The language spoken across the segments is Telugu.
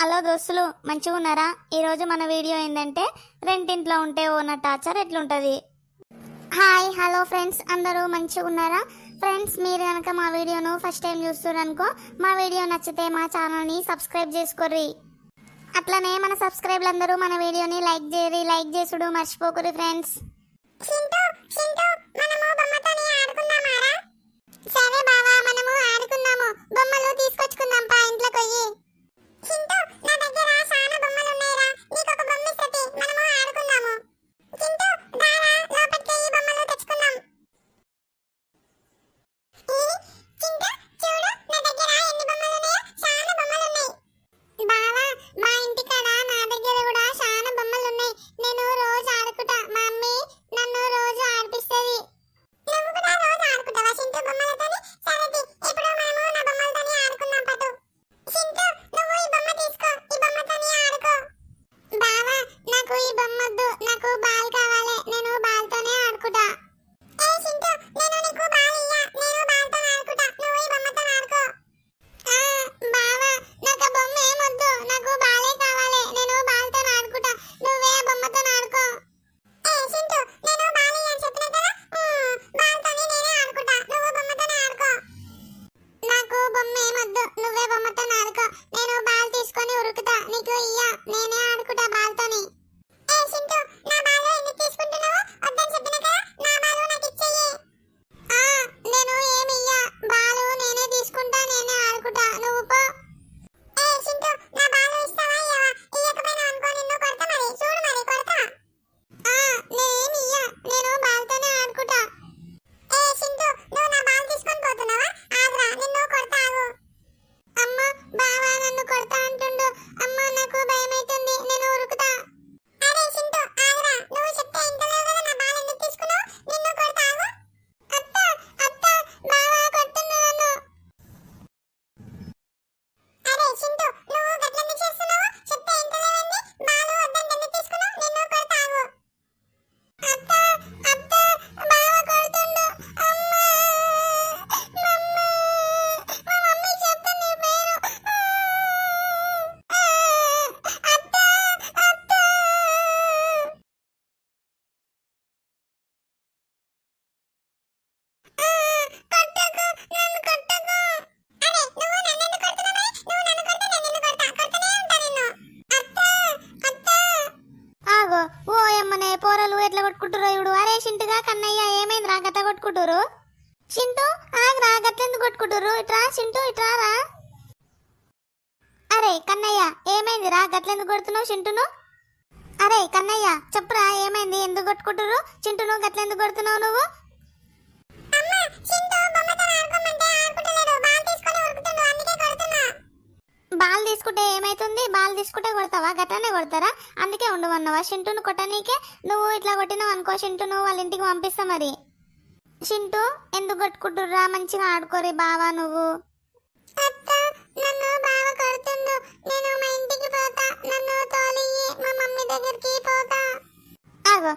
హలో దోస్తులు మంచిగా ఉన్నారా? ఈరోజు మన వీడియో ఏంటంటే రెంటింట్లో ఉంటే ఓన టార్చర్ ఎట్లుంటుంది? హాయ్ హలో ఫ్రెండ్స్ అందరూ మంచిగా ఉన్నారా? ఫ్రెండ్స్ మీరు కనుక మా వీడియోను ఫస్ట్ టైం చూస్తున్నారనుకో మా వీడియో నచ్చితే మా ఛానల్ని సబ్స్క్రైబ్ చేసుకోర్రి. అట్లనే మన సబ్స్క్రైబర్లు అందరూ మన వీడియోని లైక్ చేయరి లైక్ చేసుడు మర్చిపోకురి ఫ్రెండ్స్. సరే బావా మనము ఆడుకుందాము. బొమ్మలు తీసుకొచ్చుకుందాం పా ఇంట్లోకి కన్నయ్య ఏమైంది రా గట్లెందుకు కొడుతున్నావు? చింటును? అరే కన్నయ్య చెప్పురా ఏమైంది? ఎందుకు కొట్టుకుంటారు చింటును గట్లెందుకు కొడుతున్నావు నువ్వు? బాల్ తీసుకుంటే ఏమైతుంది? బాల్ తీసుకుంటే కొడతావా? గట్లనే కొడతారా? అందుకే ఉండవన్నావా షింటును కొట్టనీకే నువ్వు ఇట్లా కొట్టినావు అనుకో షింటును వాళ్ళ ఇంటికి పంపిస్తా మరి. షింటు ఎందుకు కొట్టుకుంటుర్రా? మంచిగా ఆడుకోరి బావా నువ్వు. నన్ను బావ కొడుతుండు. నేను మా ఇంటికి పోతా. నన్ను తోలియ్యి. మా మమ్మీ దగ్గరికి పోతా. ఆగో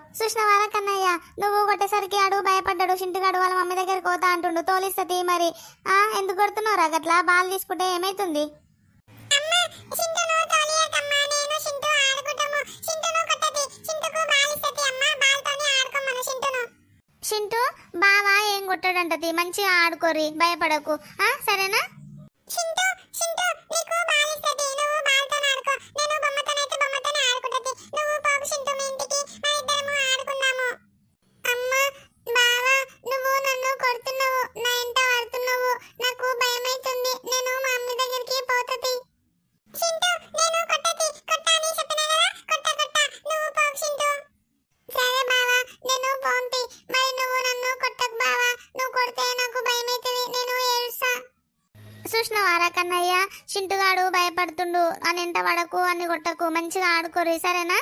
కన్నయ్య. నువ్వు కొట్టేసరికి అడు భయపడ్డాడు. చింటుగాడు వాళ్ళ మమ్మీ దగ్గరికి పోతా అంటుండు. తోలిస్తది మరి. ఆ ఎందుకు కొడుతున్నావు గట్లా బాల్ తీసుకుంటే ఏమైతుంది? చింటూ బావా ఏం కొట్టాడంటది? మంచిగా ఆడుకోరి. భయపడకు. ఆ సరేనా? చింటూ చింటూ నీకు భయపడుతుండు అని ఎంట పడకు అన్ని కొట్టకు మంచిగా ఆడుకోరు సరేనా?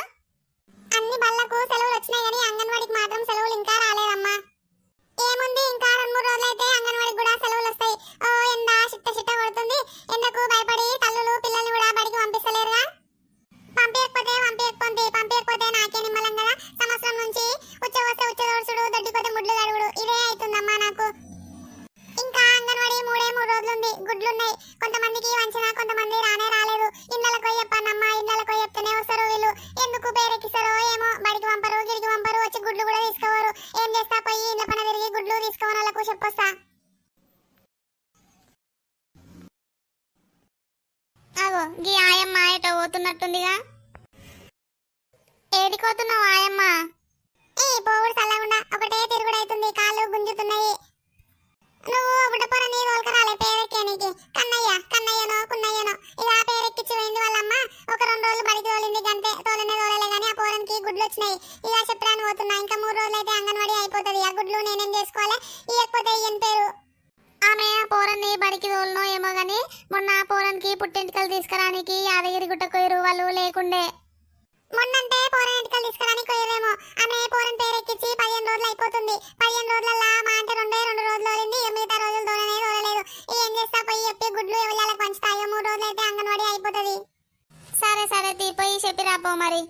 అన్ని బళ్ళకు సెలవులు వచ్చినాయి కానీ అంగన్వాడికి మాత్రం సెలవులు ఇంకా రాలేదమ్మా. ఏముంది ఇంకా రెండు మూడు రోజులు అయితే అంగన్వాడికి కూడా సెలవులు వస్తాయి. ఓ ఎండ చిట్ట చిట్ట కొడుతుంది. ఎండకు భయపడి తల్లులు పిల్లల్ని కూడా బడికి పంపిస్తలేరుగా? పంపించకపోతే పంపించకపోతే పంపించకపోతే నాకే నిమ్మలం కదా. సంవత్సరం నుంచి ఉచ్చ వస్తే ఉచ్చ దోడుచుడు దొడ్డిపోతే ముడ్లు గడుగుడు ఇదే అవుతుందమ్మా నాకు. ఇంకా అంగన్వాడి మూడే మూడు రోజులుంది. గుడ్లున్నాయి. కొంతమందికి వంచిన కొంతమంది రానే రాలేదు. అంగన్వాడీ సరే సరే తీ పోయి చెప్పి రాపో మరి.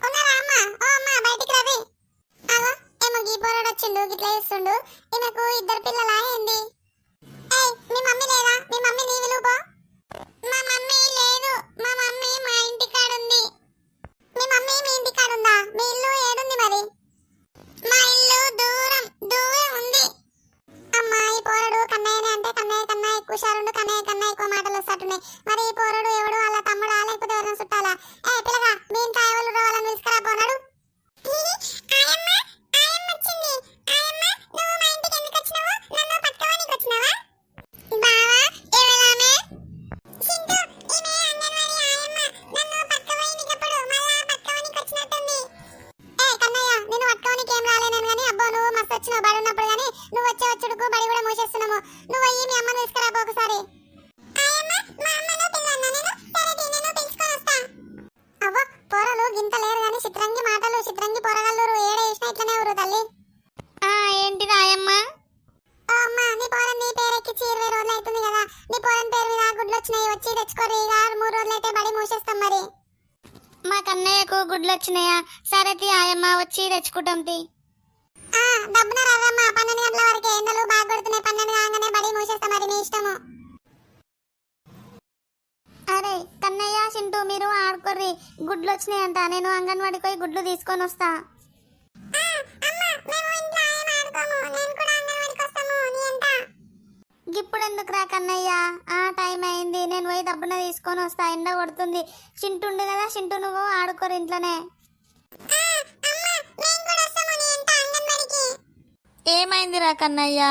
ఉన్నారా అమ్మ? ఓ అమ్మ బయటికి రవి. అగో ఏమో గీ పోరాడు వచ్చిండు గిట్లా చేస్తుండు. ఈమెకు ఇద్దరు పిల్లలా ఏంది? ఏయ్ మీ మమ్మీ లేదా? మీ మమ్మీ నీ విలువ పో. మా మమ్మీ లేదు. మా మమ్మీ మా ఇంటి కాడ ఉంది. మీ మమ్మీ మీ ఇంటి కాడ ఉందా? మీ ఇల్లు ఏడుంది మరి? మా ఇల్లు దూరం దూరం ఉంది. అమ్మా ఈ పోరడు కన్నయ్యనే అంటే కన్నయ్య కన్నా ఎక్కువ షారుండు కన్నయ్య కన్నా ఎక్కువ మాటలు వస్తాటున్నాయి మరి ఈ పోరడు ఎవడు? వాళ్ళ తమ్ముడా? లేకపోతే ఎవరైనా చుట్టాలా? చింటూ మీరు ఆడుకోర్రి. గుడ్లు వచ్చినాయంట. నేను అంగన్వాడికి పోయి గుడ్లు తీసుకొని వస్తా. ఇప్పుడు ఎందుకు రా కన్నయ్య? ఆ టైం అయింది. నేను పోయి దబ్బున తీసుకొని వస్తా. ఎండ కొడుతుంది. చింటుండు కదా చింటూ నువ్వు ఆడుకోరు ఇంట్లోనే. ఏమైందిరా కన్నయ్య?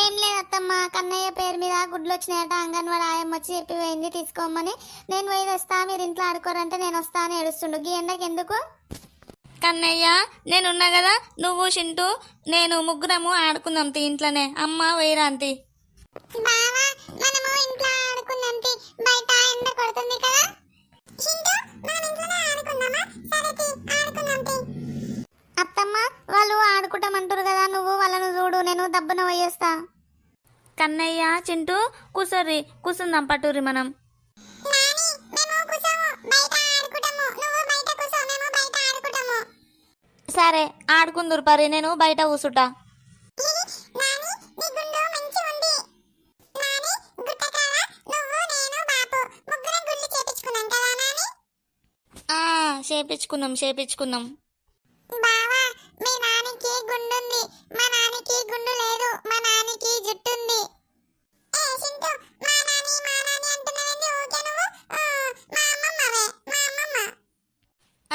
ఏం లేదు అత్తమ్మ కన్నయ్య పేరు మీద గుడ్లు వచ్చినాయట అంగన్వాడి ఆయమ్మ వచ్చి చెప్పి పోయింది తీసుకోమని. నేను పోయి వస్తా మీరు ఇంట్లో ఆడుకోరంటే నేను వస్తా అని ఏడుస్తుండు. గీ ఎండకి ఎందుకు? కన్నయ్య నేనున్నా కదా నువ్వు చింటూ నేను ముగ్గురము ఆడుకుందాం తీ ఇంట్లోనే. అమ్మ వైరాంతి బావా మనము ఇంట్లో ఆడుకుందాం తీ. బయట ఎండ కొడుతుంది కదా. చింటూ మనం ఇంట్లోనే ఆడుకుందామా? సరే తీ, ఆడుకుందాం తీ. అత్తమ్మ వాళ్ళు ఆడుకుంటామంటారు కదా నువ్వు వాళ్ళను చూడు నేను దబ్బున పోయేస్తా కన్నయ్య చింటూ కూసర్రి కూసుందాం పటూరి మనం. సరే ఆడుకుందురు పరి నేను బయట కూసుటా. నాని నీ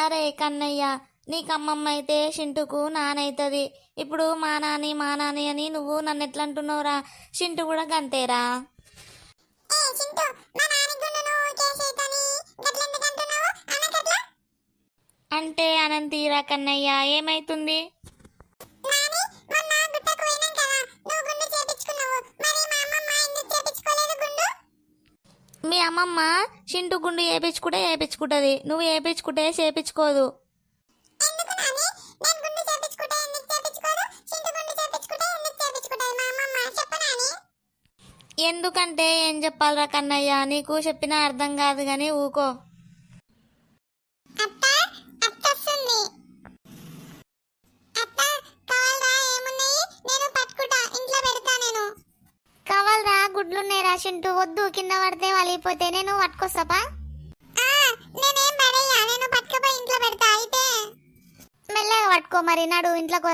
అరే కన్నయ్య నీకు అమ్మమ్మ అయితే చింటుకు నానైతుంది. ఇప్పుడు మా నాని మా నాని అని నువ్వు నన్ను ఎట్లా అంటున్నావురా చింటు కూడా గంతేరా అంటే అనంతీరా కన్నయ్య ఏమైతుంది? అమ్మమ్మ చింటు గుండు వేపించుకుంటే వేపించుకుంటుంది నువ్వు వేపించుకుంటే చేపించుకోదు ఎందుకంటే ఏం చెప్పాలరా కన్నయ్య? నీకు చెప్పినా అర్థం కాదు కానీ ఊకో. గుడ్లున్నాయి రాసింటూ వద్దు కింద పడితే వలిగిపోతే నేను పట్టుకొస్తాపా నేనేం పడేయ్యా? నేను పట్టుకపోయి ఇంట్లో పెడతా అయితే. మెల్లగా పట్టుకో మరి నడు ఇంట్లోకి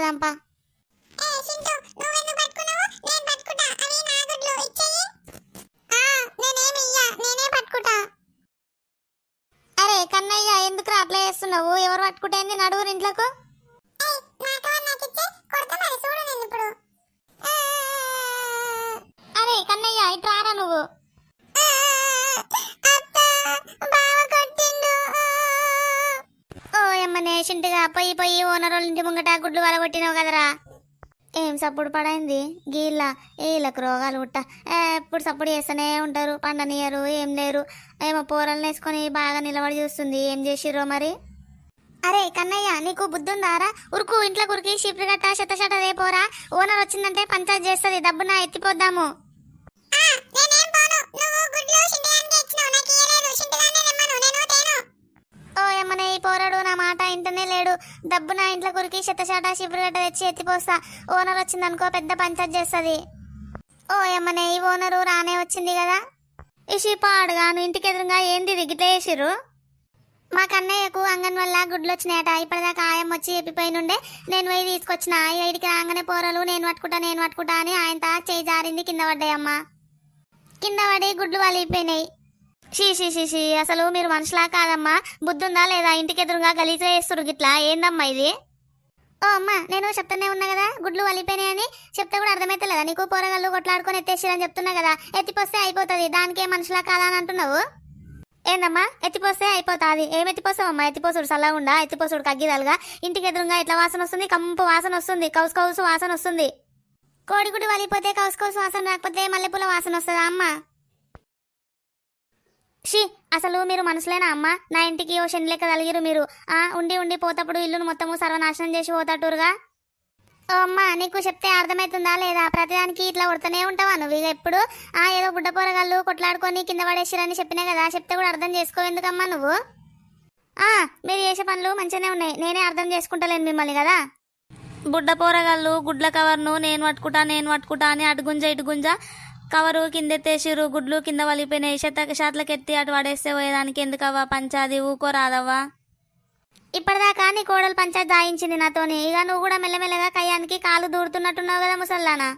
పట్టుకుంటా. అరే కన్నయ్య ఎందుకు అట్లా చేస్తున్నావు? ఎవరు పట్టుకుంటే నడు ఇంట్లోకు నాకు ఇచ్చే మరి చూడు నేను ఇప్పుడు. ఆ, కన్నయ్య ఇటు రారా నువ్వు? నేషెంట్గా పోయి పోయి ఓ పొయ్యి పొయ్యి ఓనర్ వాళ్ళ ఇంటి ముంగట గుడ్లు వలగొట్టినావు కదరా. ఏం సప్పుడు పడైంది? గీళ్ళ వీళ్ళకు రోగాలు ఉట్ట ఎప్పుడు సప్పుడు చేస్తూనే ఉంటారు పండనియరు ఏం లేరు. ఏమో పోరల్ని వేసుకొని బాగా నిలబడి చూస్తుంది. ఏం చేసిర్రో మరి? అరే కన్నయ్య నీకు బుద్ధి ఉందారా ఉరుకు ఇంట్లో కురికి షిప్రి గట్ట చెత్త శత రేపోరా. ఓనర్ వచ్చిందంటే పంచాయత్ చేస్తుంది. డబ్బున ఎత్తిపోద్దాము. పోరాడు నా మాట ఇంటనే లేడు. డబ్బు నా ఇంట్లో కురికి శిబిరు గట్ట తెచ్చి ఎత్తిపోస్తా. ఓనర్ వచ్చిందనుకో పెద్ద పంచాయత్ చేస్తుంది. ఓ ఏమనే ఈ ఓనరు రానే వచ్చింది కదా? ఇషి పాడుగాను ఇంటికి ఎదురుగా ఏంది దిగితే గిట్ల మా కన్నయ్యకు అంగన్ వల్ల గుడ్లు వచ్చినాయట ఇప్పటిదాకా ఆయం వచ్చి ఎప్పిపోయినుండే నేను పోయి తీసుకొచ్చిన ఇడికి రాగానే పోరలు నేను పట్టుకుంటా నేను పట్టుకుంటా అని ఆయన చేయి జారింది కింద పడ్డాయమ్మా. కింద పడి గుడ్లు వలిగిపోయినాయి. షీ షీ షీ షీ అసలు మీరు మనుషులా కాదమ్మా. బుద్ధుందా లేదా ఇంటికి ఎదురుగా గలీజ్గా వేస్తురు గిట్లా? ఏందమ్మా ఇది? ఓ అమ్మా నేను చెప్తానే ఉన్నా కదా గుడ్లు వలిపోయినాయని చెప్తే కూడా అర్థమైతే లేదా నీకు పోరగాళ్ళు కొట్లాడుకొని ఎత్తేసిరని చెప్తున్నా కదా ఎత్తిపోస్తే అయిపోతుంది. దానికే మనుషులా కాదా అని అంటున్నావు? ఏందమ్మా ఎత్తిపోస్తే అయిపోతాది. ఏం ఎత్తిపోస్తావమ్మా ఎత్తిపోసుడు చల్లగుండా? ఎత్తిపోసుడు కగ్గిదాలుగా? ఇంటికి ఎదురుగా ఇట్లా వాసన వస్తుంది? కంపు వాసన వస్తుంది. కౌసు కౌసు వాసన వస్తుంది. కోడిగుడ్డు వలిపోతే కౌసు వాసన రాకపోతే మల్లెపూల వాసన వస్తుందా అమ్మా? షీ అసలు మీరు మనసులేనా అమ్మ? నా ఇంటికి ఓ శని లెక్క తలిగిరు మీరు. ఆ ఉండి ఉండి పోతప్పుడు ఇల్లును మొత్తము సర్వనాశనం చేసి పోతాటురుగా ఓ అమ్మ నీకు చెప్తే అర్థమవుతుందా లేదా? ప్రతిదానికి ఇట్లా కొడుతూనే ఉంటావా నువ్వు? ఇక ఎప్పుడు? ఆ ఏదో బుడ్డ పోరగాళ్ళు కొట్లాడుకొని కింద పడేసిరని చెప్పినా కదా చెప్తే కూడా అర్థం చేసుకో ఎందుకమ్మా నువ్వు? ఆ మీరు చేసే పనులు మంచిగానే ఉన్నాయి. నేనే అర్థం చేసుకుంటలేను మిమ్మల్ని కదా? బుడ్డ పోరగాళ్ళు గుడ్ల కవర్ను నేను పట్టుకుంటా నేను పట్టుకుంటా అని అటు గుంజ ఇటు గుంజ కవరు కింద ఎత్తేసిరు గుడ్లు కింద వలిపోయినాయి. చెత్త షాట్లకి ఎత్తి అటు పడేస్తే పోయేదానికి ఎందుకవ్వా? పంచాది ఊకో రాదవ్వా? ఇప్పటిదాకా నీ కోడలు పంచాయత్ దాయించింది నాతోని. ఇక నువ్వు కూడా మెల్లమెల్లగా కయ్యానికి కాలు దూరుతున్నట్టున్నావు కదా ముసల్దానా?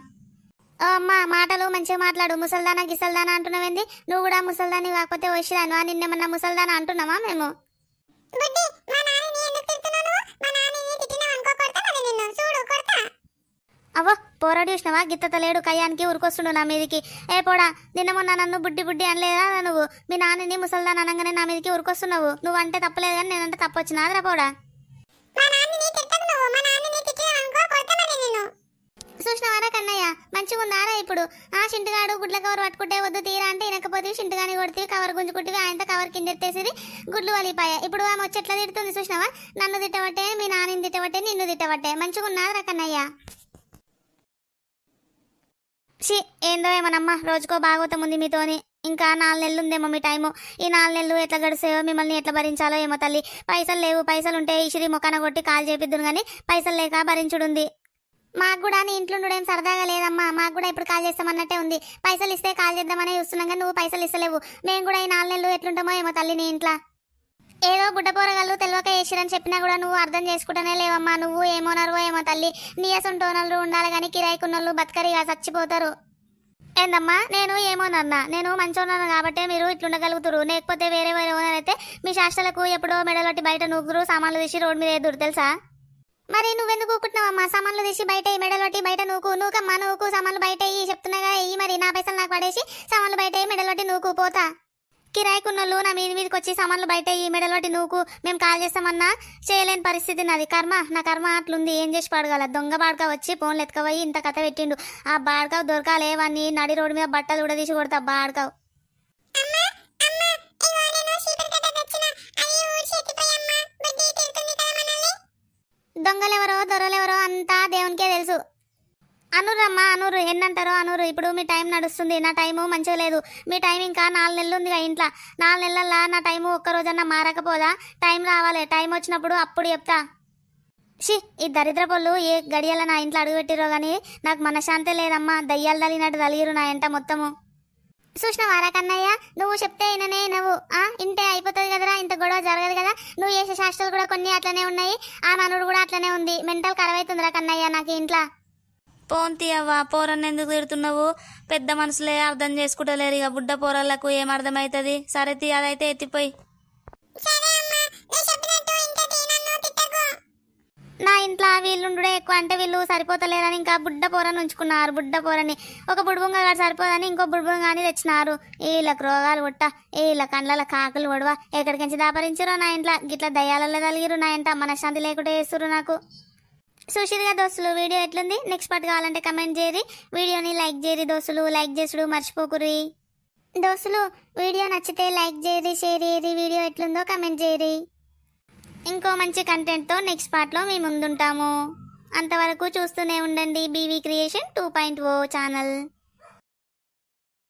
ఓ అమ్మా మాటలు మంచిగా మాట్లాడు. ముసల్దానా గిసల్దానా అంటున్నావేంది? నువ్వు కూడా ముసల్దాని కాకపోతే వచ్చిరాను నిన్నేమన్నా ముసల్దానా అంటున్నావా మేము? బుడ్డి మా ఎందుకు తిడుతున్నావు మా అవ్వ పోరాడు చూసినావా? గిత్తత లేడు కయ్యానికి ఉరికొస్తుండు నా మీదికి. ఏ పోడా నిన్న మొన్న నన్ను బుడ్డి బుడ్డి అనలేదా నువ్వు? మీ నాన్నని ముసల్దాన్ అనగానే నా మీదకి ఉరికొస్తున్నావు. నువ్వు. అంటే తప్పలేదు కానీ నేనంటే తప్పొచ్చినా అదరా పోడా చూసినవారా కన్నయ్య? మంచిగా ఉందారా ఇప్పుడు? ఆ చింటుగాడు గుడ్ల కవర్ పట్టుకుంటే వద్దు తీరా అంటే వినకపోతే చింటుగాని కొడితే కవర్ గుంజుకుంటే ఆయనతో కవర్ కింద ఎత్తేసిరి గుడ్లు వలిపాయా. ఇప్పుడు ఆమె వచ్చి ఎట్లా తిడుతుంది చూసినావా? నన్ను తిట్టబట్టే మీ నాన్నని తిట్టబట్టే నిన్ను తిట్టబట్టే. మంచిగా ఉన్నారా కన్నయ్య? షీ ఏందో ఏమనమ్మా రోజుకో భాగవతం ఉంది మీతోని. ఇంకా నాలుగు నెలలు ఉందేమో మీ టైము. ఈ నాలుగు నెలలు ఎట్లా గడిసాయో మిమ్మల్ని ఎట్లా భరించాలో ఏమో తల్లి. పైసలు లేవు పైసలు ఉంటే ఇషిరి మొక్కన కొట్టి కాల్ చేపిద్దును కానీ పైసలు లేక భరించుడుంది. మాకు కూడా నీ ఇంట్లో ఉండడం సరదాగా లేదమ్మా. మాకు కూడా ఇప్పుడు కాల్ చేస్తామన్నట్టే ఉంది. పైసలు ఇస్తే కాల్ చేద్దామని చూస్తున్నాం కానీ నువ్వు పైసలు ఇస్తలేవు మేము కూడా ఈ నాలుగు నెలలు ఎట్లుంటామో ఏమో తల్లి నీ ఇంట్లో. ఏదో గుడ్డ పోరగాళ్ళు తెలియక వేసిరని చెప్పినా కూడా నువ్వు అర్థం చేసుకుంటానే లేవమ్మా. నువ్వు ఏమోనరువో ఏమో తల్లి. నీయసంటోనలు ఉండాలి కానీ కిరాయికున్నోళ్ళు బతకరిగా చచ్చిపోతారు. ఏందమ్మా? నేను ఏమోనన్నా. నేను మంచోన్నాను కాబట్టి మీరు ఇట్లుండగలుగుతారు లేకపోతే వేరే వేరే ఓనర్ అయితే మీ శాస్త్రాలకు ఎప్పుడో మెడలొట్టి బయట నూగురు సామాన్లు తీసి రోడ్డు మీద ఎదురు తెలుసా? మరి నువ్వెందుకు ఊకుంటున్నావమ్మా? సామాన్లు తీసి బయట ఈ మెడలు బయట నూకు. నూకమ్మా నూకు. సామాన్లు బయట ఇయ్యి. చెప్తున్నాగా ఈ మరి. నా పైసలు నాకు పడేసి సామాన్లు బయట మెడలొట్టి నూకు. పోతా. కిరాయికున్నోళ్ళు నా మీది మీదకి వచ్చి సామాన్లు బయట ఈ మెడలు పట్టి నూకు మేము కాల్ చేస్తామన్నా చేయలేని పరిస్థితి నాది. కర్మ నా కర్మ అట్లుంది. ఏం చేసి పడగల? దొంగ బాడక వచ్చి ఫోన్లు ఎత్తుకపోయి ఇంత కథ పెట్టిండు. ఆ బాడకావు దొరకాలే వాడిని నడి రోడ్డు మీద బట్టలు ఉడదీసి కొడతా బాడకావు. మనల్ని. దొంగలెవరో దొరలెవరో అంతా దేవునికే తెలుసు. అనురమ్మా అనురు ఎన్నంటారో అనురు. ఇప్పుడు మీ టైం నడుస్తుంది నా టైము మంచిగా లేదు. మీ టైం ఇంకా నాలుగు నెలలు ఉంది ఇంట్లో. నాలుగు నెలల్లో నా టైము ఒక్కరోజన్నా మారకపోదా? టైం రావాలి టైం వచ్చినప్పుడు అప్పుడు చెప్తా. షీ ఈ దరిద్ర పొల్లు ఏ గడియల నా ఇంట్లో అడుగుపెట్టిరో కానీ నాకు మనశాంతి లేదమ్మా. దయ్యాలు తలినట్టు తలిగిరు నా ఎంట మొత్తము. చూసినవారా కన్నయ్య? నువ్వు చెప్తే ఇననే నువ్వు ఆ ఇంటే అయిపోతుంది కదరా ఇంత గొడవ జరగదు కదా. నువ్వు చేసే శాస్త్రాలు కూడా కొన్ని అట్లనే ఉన్నాయి. ఆ ననుడు కూడా అట్లనే ఉంది. మెంటల్ ఖరాబ్ అవుతుందిరా కన్నయ్య నాకు ఇంట్లో. పోంతి అవ్వ పోరన్న ఎందుకు తిడుతున్నావు? పెద్ద మనసులే అర్థం చేసుకుంటలేరు ఇక బుడ్డ పోరలకు ఏం అర్థమవుతుంది సరే తీ అదైతే ఎత్తిపోయి. నా ఇంట్లో వీళ్ళుండే ఎక్కువ అంటే వీళ్ళు సరిపోతలేరని ఇంకా బుడ్డ పోరని ఉంచుకున్నారు. బుడ్డ పోరని ఒక బుడుబుంగ గారు సరిపోదని ఇంకో బుడుబుంగాని తెచ్చినారు. వీళ్ళకి రోగాలు పుట్ట వీళ్ళ కండ్ల కాకులు పొడవ ఎక్కడికించి దాపరించారో నా ఇంట్లో? గిట్ల దయ్యాలలో తలిగిరు నా ఇంట. మనశ్శాంతి లేకుండా చేస్తురు నాకు. సుశీల్గా దోస్తులు వీడియో ఎట్లుంది? నెక్స్ట్ పార్ట్ కావాలంటే కమెంట్ చేయరి వీడియోని లైక్ చేయరి దోస్తులు లైక్ చేసుడు మర్చిపోకురి దోస్తులు వీడియో నచ్చితే లైక్ చేయరి షేర్ చేయరి వీడియో ఎట్లుందో కమెంట్ చేయరి ఇంకో మంచి కంటెంట్తో నెక్స్ట్ పార్ట్లో మీ ముందుంటాము. అంతవరకు చూస్తూనే ఉండండి BV creation two point O channel